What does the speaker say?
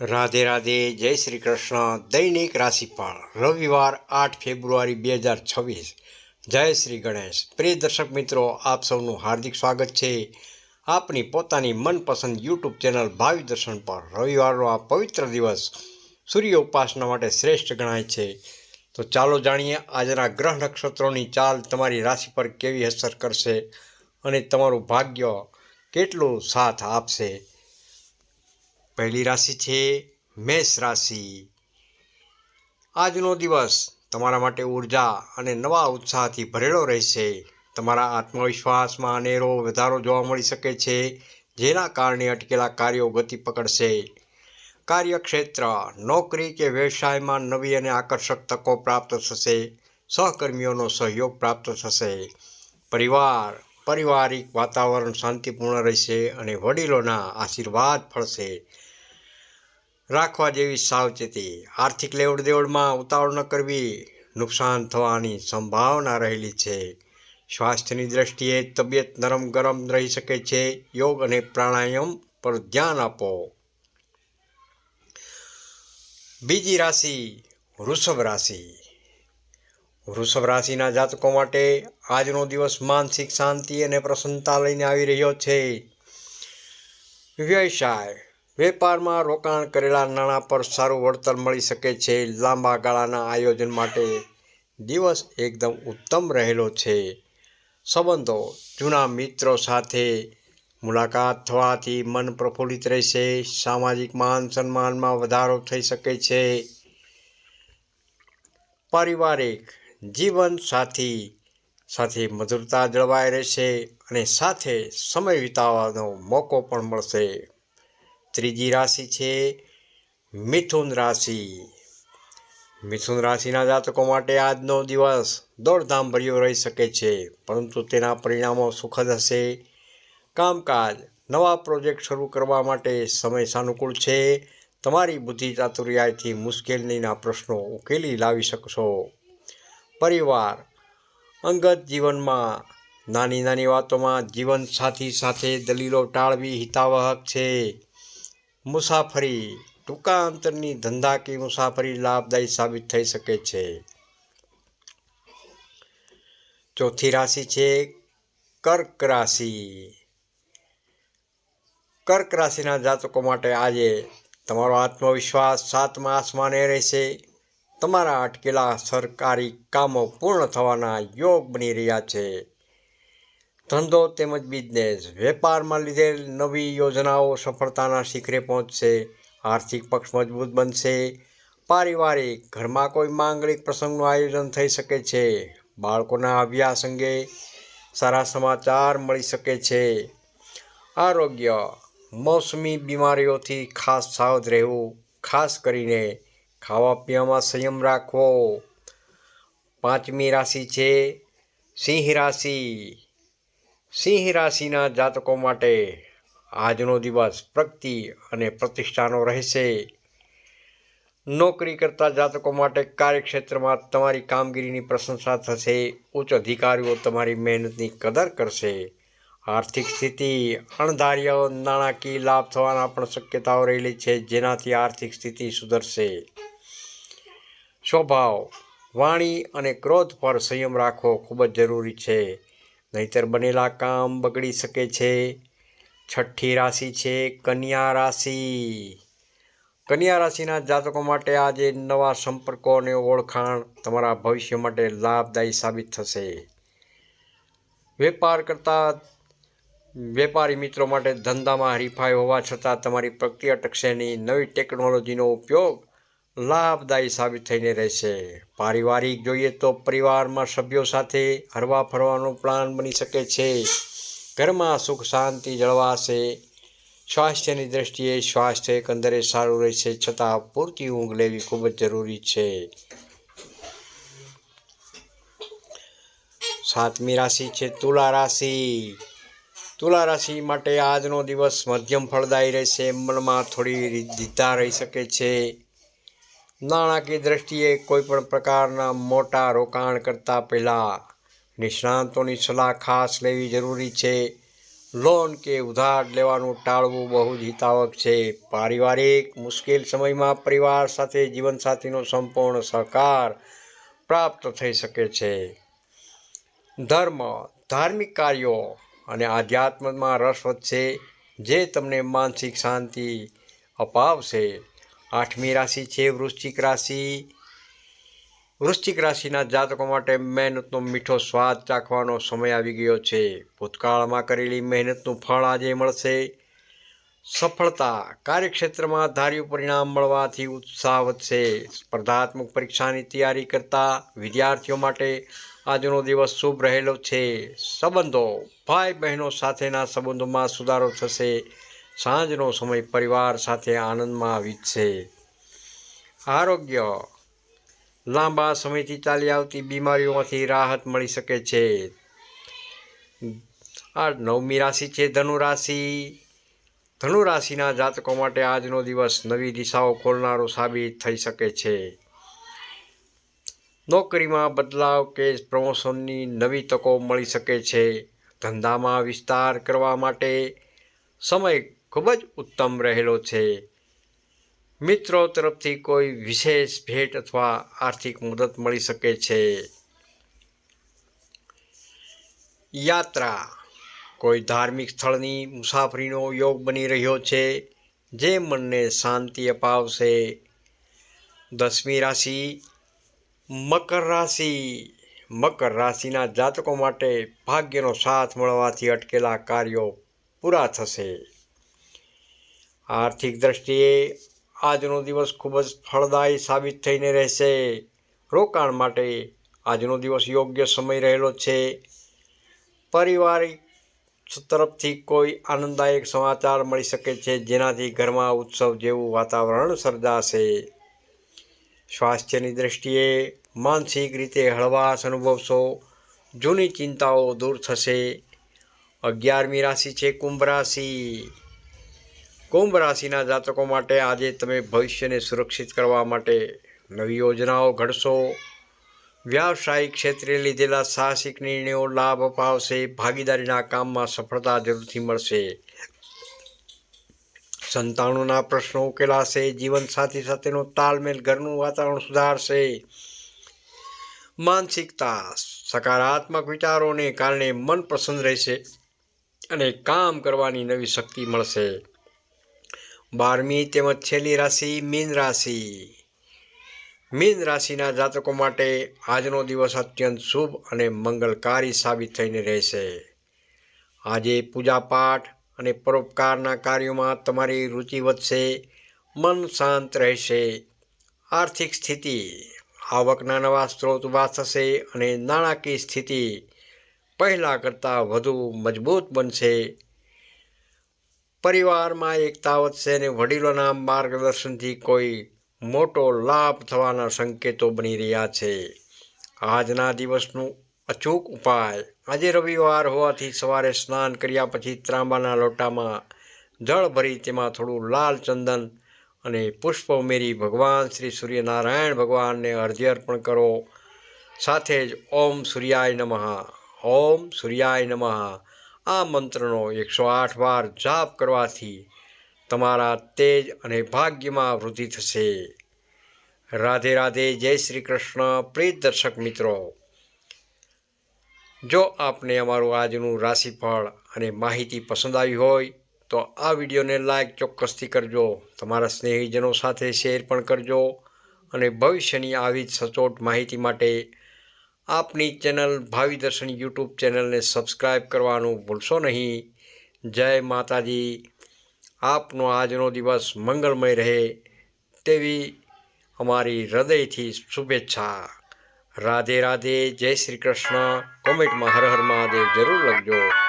રાધે રાધે, જય શ્રી કૃષ્ણ. દૈનિક રાશિફળ, રવિવાર આઠ ફેબ્રુઆરી બે હજાર છવ્વીસ. જય શ્રી ગણેશ. પ્રિય દર્શક મિત્રો, આપ સૌનું હાર્દિક સ્વાગત છે. આપની પોતાની મનપસંદ યુટ્યુબ ચેનલ ભાવિ દર્શન પર રવિવારનો આ પવિત્ર દિવસ સૂર્ય ઉપાસના માટે શ્રેષ્ઠ ગણાય છે. તો ચાલો જાણીએ આજના ગ્રહ નક્ષત્રોની ચાલ તમારી રાશિ પર કેવી અસર કરશે અને તમારું ભાગ્ય કેટલું સાથ આપશે. પહેલી રાશિ છે મેષ રાશિ. આજનો દિવસ તમારા માટે ઊર્જા અને નવા ઉત્સાહથી ભરેલો રહેશે. તમારા આત્મવિશ્વાસમાં અનેરો વધારો જોવા મળી શકે છે, જેના કારણે અટકેલા કાર્યો ગતિ પકડશે. કાર્યક્ષેત્ર, નોકરી કે વ્યવસાયમાં નવી અને આકર્ષક તકો પ્રાપ્ત થશે, સહકર્મીઓનો સહયોગ પ્રાપ્ત થશે. પરિવાર, પારિવારિક વાતાવરણ શાંતિપૂર્ણ રહેશે અને વડીલોના આશીર્વાદ ફળશે. રાખવા જેવી સાવચેતી. આર્થિક લેવડ દેવડમાં ઉતાવળ ન કરવી નુકસાન થવાની સંભાવના રહેલી છે. સ્વાસ્થ્યની દ્રષ્ટિએ તબિયત નરમ ગરમ રહી શકે છે. યોગ અને પ્રાણાયામ પર ધ્યાન આપો. બીજી રાશિ વૃષભ રાશિ. વૃષભ રાશિના જાતકો માટે આજનો દિવસ માનસિક શાંતિ અને પ્રસન્નતા લઈને આવી રહ્યો છે. વ્યવસાય વેપારમાં રોકાણ કરેલા નાણાં પર સારું વળતર મળી શકે છે. લાંબા ગાળાના આયોજન માટે દિવસ એકદમ ઉત્તમ રહેલો છે. સંબંધો, જૂના મિત્રો સાથે મુલાકાત થવાથી મન પ્રફુલ્લિત રહેશે. સામાજિક માન સન્માનમાં વધારો થઈ શકે છે. પારિવારિક જીવન સાથી સાથે મધુરતા જળવાઈ રહેશે અને સાથે સમય વિતાવવાનો મોકો પણ મળશે. ત્રીજી રાશિ છે મિથુન રાશિ. મિથુન રાશિના જાતકો માટે આજનો દિવસ દોડધામ ભર્યો રહી શકે છે, પરંતુ તેના પરિણામો સુખદ હશે. કામકાજ, નવા પ્રોજેક્ટ શરૂ કરવા માટે સમય સાનુકૂળ છે. તમારી બુદ્ધિ ચાતુર્યાયથી મુશ્કેલીના પ્રશ્નો ઉકેલી લાવી શકશો. પરિવાર, અંગત જીવનમાં નાની નાની વાતોમાં જીવનસાથી સાથે દલીલો ટાળવી હિતાવહક છે. મુસાફરી ટૂંકા અંતરની ધંધાકીય મુસાફરી લાભદાયી સાબિત થઈ શકે છે. ચોથી રાશિ છે કર્ક રાશિ. કર્ક રાશિના જાતકો માટે આજે તમારો આત્મવિશ્વાસ સાતમા આસમાને રહેશે. તમારા અટકેલા સરકારી કામો પૂર્ણ થવાના યોગ બની રહ્યા છે. ધંધો તેમજ બિઝનેસ વેપારમાં લીધેલ નવી યોજનાઓ સફળતાના શિખરે પહોંચશે, આર્થિક પક્ષ મજબૂત બનશે, પારિવારિક ઘરમાં કોઈ માંગલિક પ્રસંગનું આયોજન થઈ શકે છે, બાળકોના અભ્યાસ અંગે સારા સમાચાર મળી શકે છે. આરોગ્ય, મોસમી બીમારીઓથી ખાસ સાવધ રહેવું, ખાસ કરીને ખાવા પીવામાં સંયમ રાખવો. પાંચમી રાશિ છે સિંહ રાશિ. સિંહ રાશિના જાતકો માટે આજનો દિવસ પ્રગતિ અને પ્રતિષ્ઠાનો રહેશે. નોકરી કરતા જાતકો માટે કાર્યક્ષેત્રમાં તમારી કામગીરીની પ્રશંસા થશે. ઉચ્ચ અધિકારીઓ તમારી મહેનતની કદર કરશે. આર્થિક સ્થિતિ, અણધાર્ય, નાણાકીય લાભ થવાના પણ શક્યતાઓ રહેલી છે, જેનાથી આર્થિક સ્થિતિ સુધરશે. સ્વભાવ, વાણી અને ક્રોધ પર સંયમ રાખવો ખૂબ જ જરૂરી છે. નહીતર બનેલા કામ બગડી શકે છે. છઠ્ઠી રાશિ છે કન્યા રાશિ. કન્યા રાશિના જાતકો માટે આજે નવા સંપર્કો અને ઓળખાણ તમારા ભવિષ્ય માટે લાભદાયી સાબિત થશે. વેપાર કરતા વેપારી મિત્રો માટે ધંધામાં હરીફાઈ હોવા છતાં તમારી પ્રગતિ અટકશે નહીં નવી ટેકનોલોજીનો ઉપયોગ લાભદાયી સાબિત થઈને રહેશે. પારિવારિક જોઈએ તો પરિવારમાં સભ્યો સાથે હરવા ફરવાનો પ્લાન બની શકે છે. ઘરમાં સુખ શાંતિ જળવાશે. સ્વાસ્થ્યની દ્રષ્ટિએ સ્વાસ્થ્ય એકંદરે સારું રહેશે છતાં પૂરતી ઊંઘ લેવી ખૂબ જ જરૂરી છે. સાતમી રાશિ છે તુલા રાશિ. તુલા રાશિ માટે આજનો દિવસ મધ્યમ ફળદાયી રહેશે. મનમાં થોડી રીતા રહી શકે છે. નાણાકીય દ્રષ્ટિએ કોઈપણ પ્રકારના મોટા રોકાણ કરતાં પહેલાં નિષ્ણાંતોની સલાહ ખાસ લેવી જરૂરી છે. લોન કે ઉધાર લેવાનું ટાળવું બહુ જ હિતાવક છે. પારિવારિક, મુશ્કેલ સમયમાં પરિવાર સાથે જીવનસાથીનો સંપૂર્ણ સહકાર પ્રાપ્ત થઈ શકે છે. ધર્મ, ધાર્મિક કાર્યો અને આધ્યાત્મમાં રસ વધશે, જે તમને માનસિક શાંતિ અપાવશે. આઠમી રાશિ છે, વૃશ્ચિક રાશિ. વૃશ્ચિક રાશિના જાતકો માટે મહેનતનો મીઠો સ્વાદ ચાખવાનો સમય આવી ગયો છે. ભૂતકાળમાં કરેલી મહેનતનું ફળ આજે મળશે. સફળતા કાર્યક્ષેત્રમાં ધાર્યું પરિણામ મળવાથી ઉત્સાહ વધશે. સ્પર્ધાત્મક પરીક્ષાની તૈયારી કરતા વિદ્યાર્થીઓ માટે આજનો દિવસ શુભ રહેલો છે. સંબંધો ભાઈ બહેનો સાથેના સંબંધોમાં સુધારો થશે. સાંજનો સમય પરિવાર સાથે આનંદમાં વીતશે આરોગ્ય. લાંબા સમયથી ચાલી આવતી બીમારીઓમાંથી રાહત મળી શકે છે. આ નવમી રાશિ છે ધનુ રાશિ ધનુ રાશિના જાતકો માટે આજનો દિવસ નવી દિશાઓ ખોલનારો સાબિત થઈ શકે છે. નોકરીમાં બદલાવ કે પ્રમોશનની નવી તકો મળી શકે છે. ધંધામાં વિસ્તાર કરવા માટે સમય ખૂબ જ ઉત્તમ રહેલો છે. મિત્રો તરફથી કોઈ વિશેષ ભેટ અથવા આર્થિક મદદ મળી શકે છે? યાત્રા. કોઈ ધાર્મિક સ્થળની મુસાફરીનો યોગ બની રહ્યો છે, જે મનને શાંતિ અપાવશે? દસમી રાશિ. મકર રાશિ. મકર રાશિના જાતકો માટે ભાગ્યનો સાથ મળવાથી અટકેલા કાર્યો પૂરા થશે. આર્થિક દ્રષ્ટિએ આજનો દિવસ ખૂબ જ ફળદાયી સાબિત થઈને રહેશે. રોકાણ માટે આજનો દિવસ યોગ્ય સમય રહેલો છે. પારિવારિક તરફથી કોઈ આનંદદાયક સમાચાર મળી શકે છે, જેનાથી ઘરમાં ઉત્સવ જેવું વાતાવરણ સર્જાશે. સ્વાસ્થ્યની દ્રષ્ટિએ માનસિક રીતે હળવાશ અનુભવશો, જૂની ચિંતાઓ દૂર થશે. અગિયારમી રાશિ છે, કુંભ રાશિ. કુંભ રાશિના જાતકો માટે આજે તમે ભવિષ્યને સુરક્ષિત કરવા માટે નવી યોજનાઓ ઘડશો. વ્યાવસાયિક ક્ષેત્રે લીધેલા સાહસિક નિર્ણયો લાભ અપાવશે, ભાગીદારીના કામમાં સફળતા જરૂરથી મળશે. સંતાનોના પ્રશ્નો ઉકેલાશે, જીવનસાથી સાથેનો તાલમેલ, ઘરનું વાતાવરણ સુધારશે. માનસિકતા સકારાત્મક વિચારોને કારણે મન પસંદ રહેશે અને કામ કરવાની નવી શક્તિ મળશે. બારમી તેમજ છેલ્લી રાશિ મીન રાશિ. મીન રાશિના જાતકો માટે આજનો દિવસ અત્યંત શુભ અને મંગલકારી સાબિત થઈને રહેશે. આજે પૂજાપાઠ અને પરોપકારના કાર્યોમાં તમારી રુચિ વધશે, મન શાંત રહેશે, આર્થિક સ્થિતિ, આવકના નવા સ્ત્રોત ઊભા થશે અને નાણાકીય સ્થિતિ પહેલાં કરતાં વધુ મજબૂત બનશે. પરિવારમાં એકતા વધશે અને વડીલોના માર્ગદર્શનથી કોઈ મોટો લાભ થવાના સંકેતો બની રહ્યા છે. આજના દિવસનું અચૂક ઉપાય. આજે રવિવાર હોવાથી સવારે સ્નાન કર્યા પછી ત્રાંબાના લોટામાં જળ ભરી તેમાં થોડું લાલ ચંદન અને પુષ્પ ઉમેરી ભગવાન શ્રી સૂર્યનારાયણ ભગવાનને અર્ધ્ય અર્પણ કરો. સાથે જ ઓમ સૂર્યાય નમઃ. ઓમ સૂર્યાય નમઃ. આ મંત્રનો એકસો આઠ વાર જાપ કરવાથી તમારા તેજ અને ભાગ્યમાં વૃદ્ધિ થશે. રાધે રાધે જય શ્રી કૃષ્ણ. પ્રિય દર્શક મિત્રો, જો આપને અમારું આજનું રાશિફળ અને માહિતી પસંદ આવી હોય, તો આ વિડીયોને લાઈક ચોક્કસથી કરજો. તમારા સ્નેહીજનો સાથે શેર પણ કરજો અને ભવિષ્યની આવી જ સચોટ માહિતી માટે આપની ચેનલ ભાવિ દર્શન યુટ્યુબ ચેનલને સબસ્ક્રાઈબ કરવાનું ભૂલશો નહીં. જય માતાજી. આપનો આજનો દિવસ મંગળમય રહે તેવી અમારી હૃદયથી શુભેચ્છા. રાધે રાધે. જય શ્રી કૃષ્ણ. કોમેન્ટમાં હર હર મહાદેવ જરૂર લખજો.